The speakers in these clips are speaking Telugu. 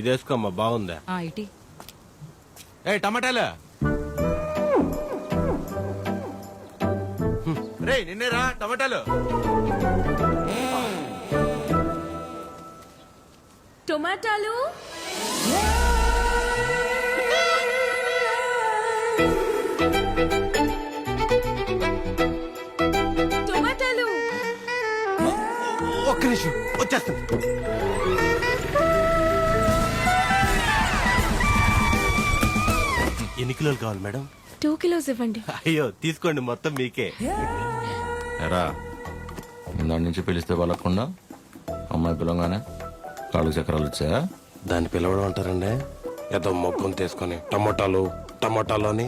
ఇది వేసుకోమ్మా బాగుందా. ఆ ఇటీ. ఏ టమాటాలు. రే నిన్నేరా టొమాటాలు. టొమాటాలు? కిలోలు కావాలి మేడం. టూ కిలోస్ ఇవ్వండి. అయ్యో తీసుకోండి మొత్తం మీకే. ఎరా ఇందాడి నుంచి పిలిస్తే వాళ్ళకుండా అమ్మాయి పిలవగానే కాళ్ళు చక్రాలు వచ్చాయా? దాన్ని పిలవడం అంటారండి. ఏదో మొక్కం తీసుకొని టమోటాలు టమోటాలు అని.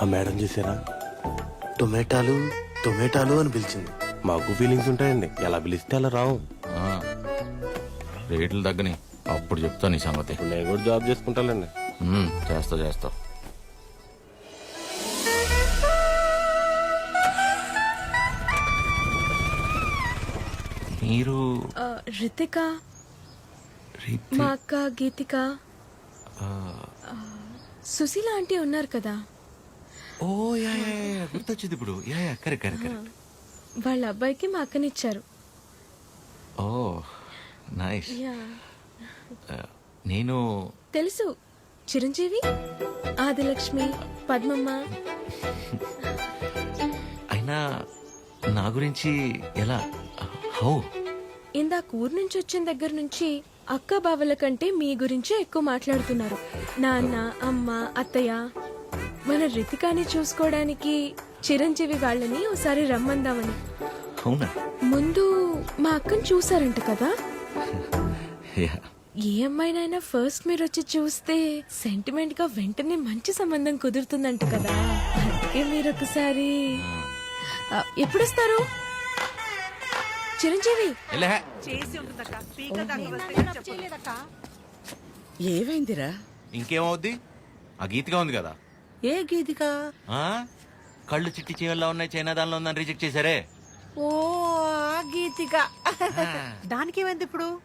ఆ మేడం చూసారా? టొమాటాలు టొమాటాలు అని పిలిచింది. మాకు ఫీలింగ్స్ ఉంటాయండి. ఎలా పిలిస్తే అలా రావు. ఆ, రేట్లు తగ్గని అప్పుడు చెప్తా నీ సంగతి. నేను కూడా జాబ్ చేసుకుంటానండి ఉమ్, చేస్తా చేస్తా. మీరు? ఆ, రితిక. రీతి- మా అక్క గీతిక. ఆ, సుశీల ఆంటీ ఉన్నారు కదా. Oh yeah yeah, yeah, yeah, గుర్తొచ్చింది ఇప్పుడు. Yeah yeah correct correct correct. వాళ్ళ అబ్బాయికి మా అక్కనిచ్చారు. ఓ నైస్. యా. నేను తెలుసు. చిరంజీవి ఆదిలక్ష్మి పద్మమ్మ. అయినా నా గురించి ఎలా? హౌ? ఇందాక ఊరు నుంచి వచ్చిన దగ్గర నుంచి అక్క బావల కంటే మీ గురించే ఎక్కువ మాట్లాడుతున్నారు. నాన్న అమ్మ అత్తయ్య మన రితికాని చూసుకోవడానికి చిరంజీవి వాళ్ళని ఓసారి రమ్మందామని. అవునా? ముందు మా అక్కని చూసారంట కదా? యా. ఏ అమ్మాయినైనా ఫస్ట్ మీరు వచ్చి చూస్తే సెంటిమెంట్గా వెంటనే మంచి సంబంధం కుదురుతుందంట కదా. అందుకే మీరు ఒకసారి ఆ, ఎప్పుడొస్తారు? చిరంజీవి! ఎలే ఏమైందిరా? ఇంకేమవుద్ది? ఆ గీతగా ఉంది కదా. ఏ గీతికా? ఆ? కళ్ళు చిట్టి చీవల్లో ఉన్నాయి చైనా దానిలో ఉందని రిజెక్ట్ చేశారే. ఓ ఆ గీతిక. దానికేమైంది ఇప్పుడు?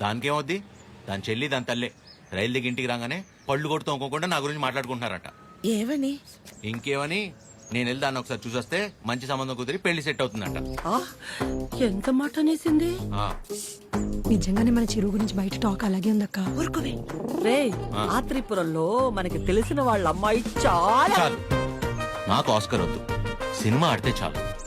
దానికేమవుద్ది? దాని చెల్లి దాని తల్లే. రైలు దిగి ఇంటికి రాగానే పళ్ళు కొడుతూ అనుకోకుండా నా గురించి మాట్లాడుకుంటున్నారట. ఏమని? ఇంకేమని? నేను వెళ్ళి దాన్ని ఒకసారి చూసొస్తే మంచి సంబంధం కుదిరి పెళ్ళి సెట్ అవుతుందంట. ఆ, ఎంత మాట అనేసింది? ఆ, నిజంగానే మన చెరువు గురించి బయట టాక్ అలాగే ఉందక్క. ఊరుకోవే. రే మనకి తెలిసిన వాళ్ళ అమ్మాయి చాలా చాలు. నాకు ఆస్కర్ వద్దు. సినిమా ఆడితే చాలు.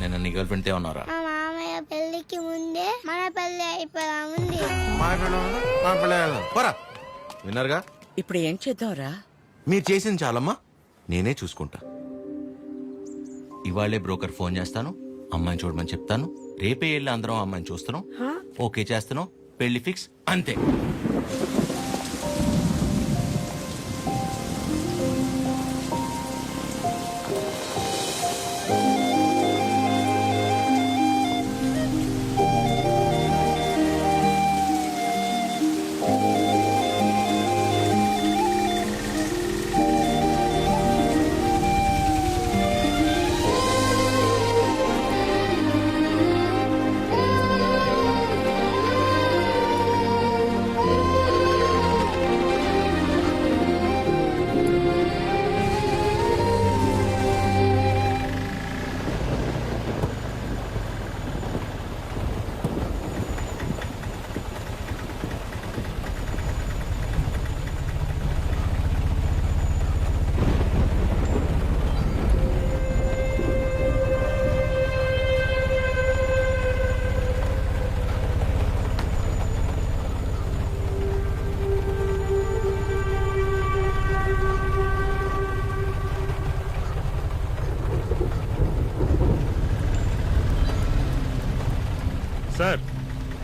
నేను నీ గర్ల్ ఫ్రెండ్ ఉన్నారా మా మామయ్య పెళ్ళికి ముందే మన పెళ్ళి అయిపోదా. ఉంది పోరా. విన్నారుగా? ఇప్పుడు ఏం చేద్దాంరా? మీరు చేసింది చాలమ్మా. నేనే చూసుకుంటా. ఇవాళే బ్రోకర్ ఫోన్ చేస్తాను అమ్మాయిని చూడమని చెప్తాను. రేపే వెళ్ళి అందరం అమ్మాయిని చూస్తున్నాం. ఓకే చేస్తున్నాం. పెళ్ళి ఫిక్స్. అంతే.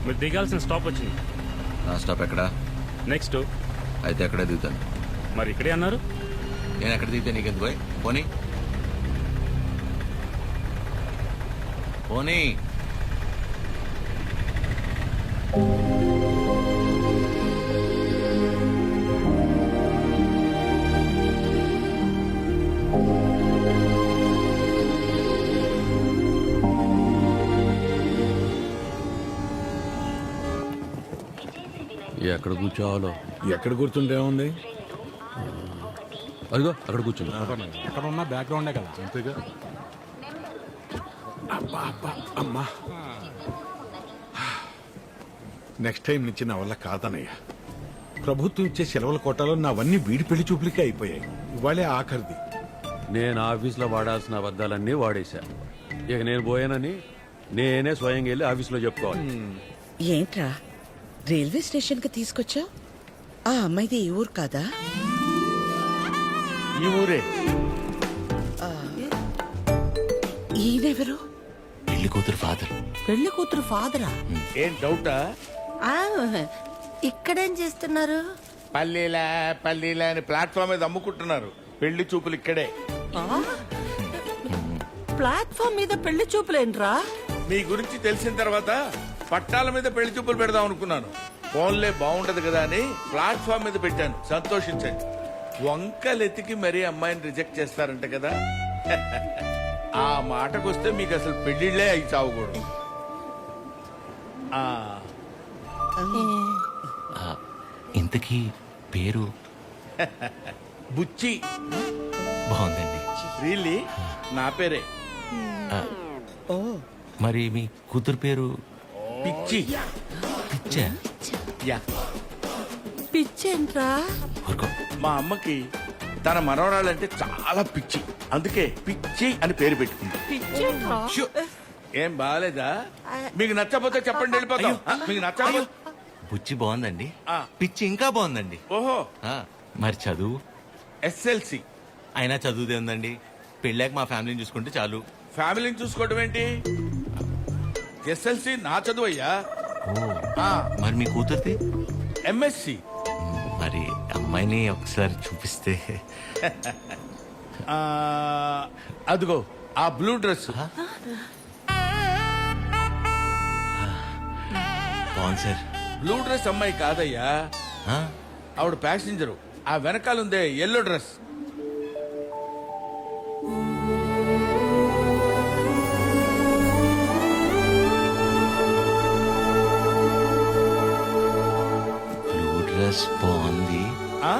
మీరు దిగాల్సిన స్టాప్ వచ్చింది. నా స్టాప్ ఎక్కడా? నెక్స్ట్. అయితే ఎక్కడే దిగుతాను. మరి ఇక్కడే అన్నారు? నేను ఎక్కడ దిగితే నీకెందుకు పోయి పోనీ. పోనీ. ఎక్కడ కూర్చోవాలో? ఎక్కడ కూర్చుంటే ఉంది అదిగో అక్కడ కూర్చుంది. అక్కడ ఉన్న బ్యాక్గ్రౌండే కదా. అంతేగా? అబ్బా అబ్బా అమ్మా. నెక్స్ట్ టైం నుంచి నా వల్ల కాదనయ్యా ప్రభుత్వం ఇచ్చే సెలవుల కోటాలో నావన్నీ వీడి పెళ్ళి చూపులకే అయిపోయాయి. ఇవాళే ఆఖరిది. నేను ఆఫీస్లో వాడాల్సిన అబద్ధాలన్నీ వాడేశా. ఇక నేను పోయానని నేనే స్వయంగా వెళ్ళి ఆఫీస్లో చెప్పుకోవాలి. ఏంట్రా? రైల్వే స్టేషన్కి తీసుకొచ్చా? ఆ అమ్మాయిది ఈ ఊరు కాదా? ఈ ఊరే. ఈయనెవరు? పెళ్ళి కూతురు ఫాదర్. పెళ్ళి కూతురు ఫాదరా? ఏం డౌటా? ఇక్కడేం చేస్తున్నారు? పల్లీలా పల్లీలా అని ప్లాట్ఫామ్ మీద అమ్ముకుంటున్నారు. పెళ్ళి చూపులు ఇక్కడే. ప్లాట్ఫామ్ మీద పెళ్ళి చూపులేంట్రా? మీ గురించి తెలిసిన తర్వాత పట్టాల మీద పెళ్ళి చూపులు పెడదాం అనుకున్నాను. ఫోన్లే బాగుంటది కదా అని ప్లాట్ఫామ్ మీద పెట్టాను. సంతోషించండి. వంకలెతికి మరీ అమ్మాయిని రిజెక్ట్ చేస్తారంట కదా. ఆ మాటకొస్తే మీకు అసలు పెళ్ళిళ్ళే అయి చావకూడదు. ఇంతకీ పేరు? బుచ్చి. బాగుందండి. రియల్లీ? నా పేరే. ఓ. మరి మీ కూతురు పేరు? పిచ్చి. పిచ్చా? యా. పిచ్చేంట్రా ఊరుకో. మా అమ్మకి తన మనవరాలంటే చాలా పిచ్చి. అందుకే పిచ్చి అని పేరు పెట్టుకుంది. పిచ్చేంట్రా ఏం బాగాలేదా మీకు నచ్చకపోతే చెప్పండి వెళ్ళిపోతాం. ఆ, మీకు నచ్చకపోతే బుచ్చి బాగుందండి. ఆ. పిచ్చి ఇంకా బాగుందండి. ఓహో. ఆ, మరి చదువు? ఎస్ఎల్సి. అయినా చదువుదే ఉందండి. పెళ్ళాక మా ఫ్యామిలీని చూసుకుంటే చాలు. ఫ్యామిలీని చూసుకోవడం ఏంటి? ఎస్ఎల్సి నా చదువు అయ్యా ఆ, మరి మీ కూతురుది? ఎంఎస్సి. మరి అమ్మాయిని ఒకసారి చూపిస్తే. ఆ, అదిగో ఆ బ్లూ డ్రెస్. బాగుంది సార్. బ్లూ డ్రెస్ అమ్మాయి కాదయ్యా. ఆ, ఆవిడ ప్యాసింజరు. ఆ వెనకాలందే ఎల్లో డ్రెస్. డ్రెస్ బాగుంది. ఆ?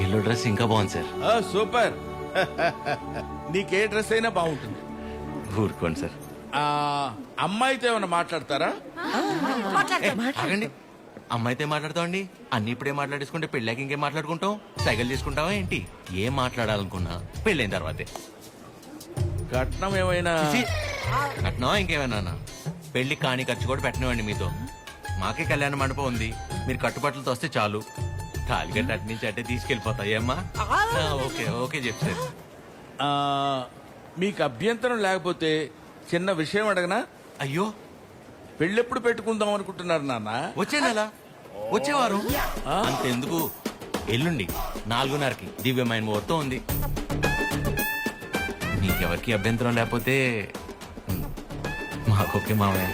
ఎల్లో డ్రెస్ ఇంకా బాగుంది సార్. ఆ, సూపర్. నీకే డ్రెస్ అయినా బాగుంటుంది. ఊరుకోండి సార్. అమ్మాయితో ఏమైనా మాట్లాడతారా? ఆగండి. అమ్మాయితో మాట్లాడతామండి అన్ని ఇప్పుడే మాట్లాడేసుకుంటే పెళ్ళాక ఇంకేం మాట్లాడుకుంటాం? సైకిల్ చేసుకుంటావా ఏంటి? ఏం మాట్లాడాలనుకున్నా పెళ్ళైన తర్వాతే. కట్నం ఏమైనా? ఛీ, కట్నమా ఇంకేమైనా? పెళ్ళి కాని ఖర్చు కూడా పెట్టనివ్వండి మీతో. మాకే కళ్యాణ మండపం ఉంది. మీరు కట్టుబట్టలతో వస్తే చాలు. తాలిగట్ట అటు నుంచి అట్టే తీసుకెళ్ళిపోతాయి అమ్మా ఓకే ఓకే చెప్తారు ఆ, మీకు అభ్యంతరం లేకపోతే చిన్న విషయం అడగనా? అయ్యో. పెళ్ళెప్పుడు పెట్టుకుందాం అనుకుంటున్నారు నాన్న? వచ్చే నెల. వచ్చేవారు అంతెందుకు? ఎల్లుండి నాలుగున్నరకి దివ్యమైన ముహూర్తం ఉంది. మీకెవరికి అభ్యంతరం లేకపోతే మాకొకే మావయ్య.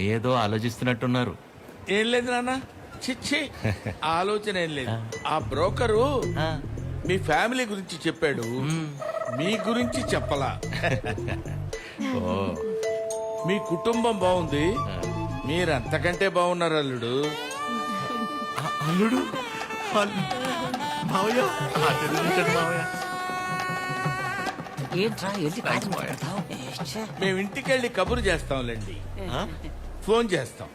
ఏదో ఆలోచిస్తున్నట్టున్నారు. ఏం లేదు నాన్న. చిచ్చి ఆలోచన ఏం లేదు. ఆ. బ్రోకరు ఆ, మీ ఫ్యామిలీ గురించి చెప్పాడు. మీ గురించి చెప్పలా. ఓ. మీ కుటుంబం బాగుంది. మీరు అంతకంటే బాగున్నారు అల్లుడు. అల్లుడు? మావయ్య? మావయ్య. ఏంట్రా ఏంటి మేము ఇంటికెళ్ళి కబురు చేస్తాంలేండి. ఆ? ఫోన్ చేస్తాం.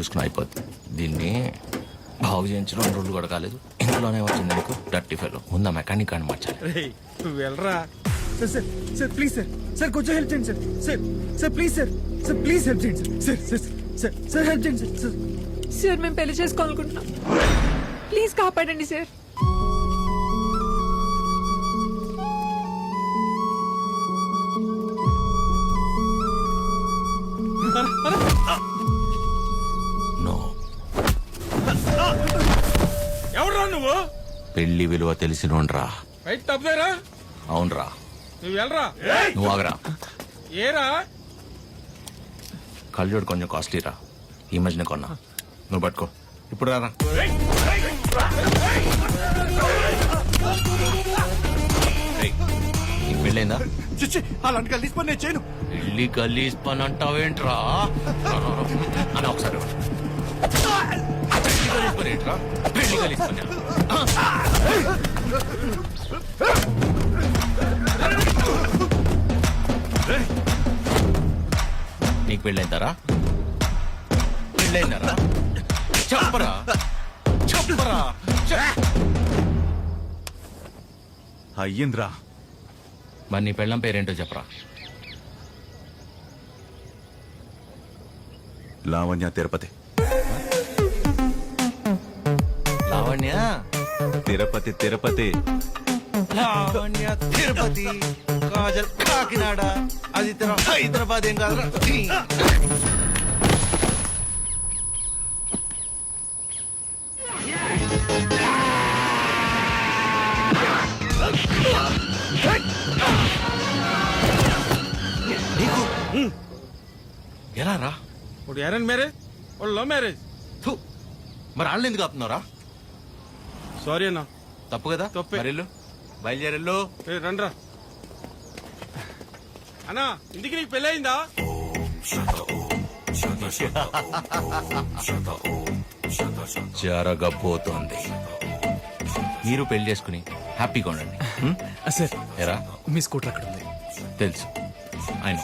చూసుకుని అయిపోద్ది. దీన్ని బాగు చేయించడం రెండు రోజులు కూడా కాలేదు. ఇంట్లోనే వచ్చింది నీకు డర్టీ ఫెలో ముందా మెకానిక్ అని మార్చాలి. నువ్వు వెళ్ళరా? Sir sir sir please sir. Sir కొంచెం హెల్ప్ చేయండి sir. Sir sir please sir. Sir please help చేయండి sir. Sir sir sir sir help చేయండి సార్. సార్. సార్ మేము పెళ్ళి చేసుకోవాలనుకుంటున్నాం. ప్లీజ్ కాపాడండి సార్. పెళ్ళి విలువ తెలిసినోండ్రా. బయట తప్పదారా. అవునరా. నువ్వు వెళ్ళరా? నువ్వు ఆగరా. ఏరా? కళ్ళజోడు కొంచెం కాస్ట్లీరా. ఈ మధ్యన కొన్నా. నువ్వు పట్టుకో. ఇప్పుడు రారా. ఏయ్, పెళ్ళైందా? అలాంటి కలిసి పని నేను చేయను. పెళ్ళి గలీజ్ పని అంటావేంట్రా? అని ఒకసారి. ఇవ్వు. పెళ్ళి నీకు పెళ్ళైందారా? పెళ్ళైందారా? చెప్పరా? చెప్పరా? చెప్. అయ్యింద్రా. మరి నీ పెళ్ళం పేరేంటో చెప్పరా? లావణ్య తిరుపతి. లావణ్య? తిరుపతి తిరుపతి. లావణ్య తిరుపతి. కాజల్ కాకినాడ. అది హైదరాబాద్ ఏం నీకు? ఎలా రా? ఇప్పుడు ఎరన్ మ్యారేజ్ వాళ్ళు లవ్ మ్యారేజ్ థు. మరి వాళ్ళు ఎందుకు ఆపుతున్నారా సారీ అన్న. తప్పు కదా? తప్పే. మరెళ్ళు బయలుదేరెళ్ళు ఏ, రండ్రా. అన్నా ఇంటికి నీకు పెళ్ళయిందా? జరగబోతోంది. మీరు పెళ్ళి చేసుకుని హ్యాపీగా ఉండండి. హ్మ్? సార్ ఎరా? మీ స్కూటర్ అక్కడ ఉంది. తెలుసు. ఆయన